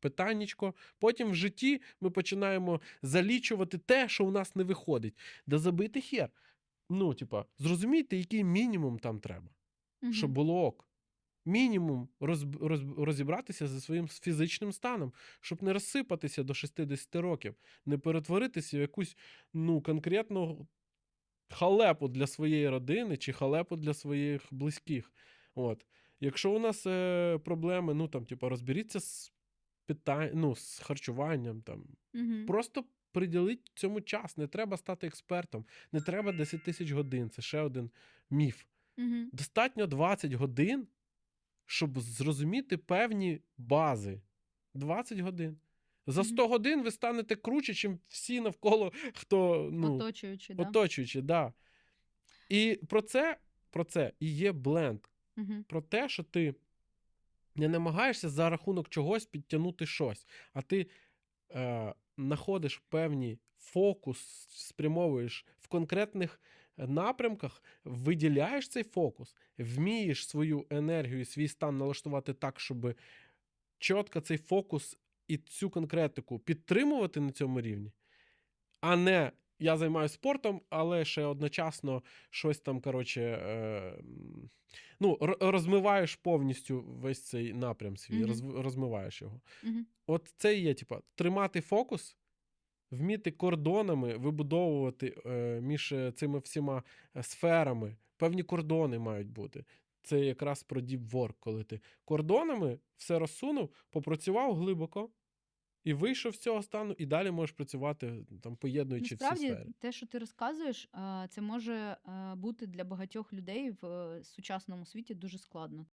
питаннячко. Потім в житті ми починаємо залічувати те, що у нас не виходить. Да забити хер. Ну, типа, зрозумійте, який мінімум там треба, Мгм. щоб було ок. Мінімум роз, роз, розібратися зі своїм фізичним станом, щоб не розсипатися до 60 років, не перетворитися в якусь ну, конкретну халепу для своєї родини чи халепу для своїх близьких. От. Якщо у нас е, проблеми, ну там, типу, розберіться з питань, ну, з харчуванням, там, Мгм. Просто приділіть цьому час. Не треба стати експертом, не треба 10 тисяч годин. Це ще один міф. Мгм. Достатньо 20 годин, щоб зрозуміти певні бази. 20 годин. За Мгм. 100 годин ви станете круче, ніж всі навколо, хто ну, Оточуючи, да. оточуючи. Да. І про це, про це і є бленд. Мгм. Про те, що ти не намагаєшся за рахунок чогось підтягнути щось, а ти е, знаходиш певний фокус, спрямовуєш в конкретних напрямках, виділяєш цей фокус, вмієш свою енергію свій стан налаштувати так, щоб чітко цей фокус і цю конкретику підтримувати на цьому рівні, а не я займаюся спортом, але ще одночасно щось там, коротше, е, ну, розмиваєш повністю весь цей напрям свій, розв- розмиваєш його. Мгм. От це і є, типа, тримати фокус, вміти кордонами вибудовувати е, між е, цими всіма е, сферами. Певні кордони мають бути. Це якраз про work, коли ти кордонами все розсунув, попрацював глибоко і вийшов з цього стану, і далі можеш працювати там, поєднуючи всі сфери. те, що ти розказуєш, це може бути для багатьох людей в е, сучасному світі дуже складно.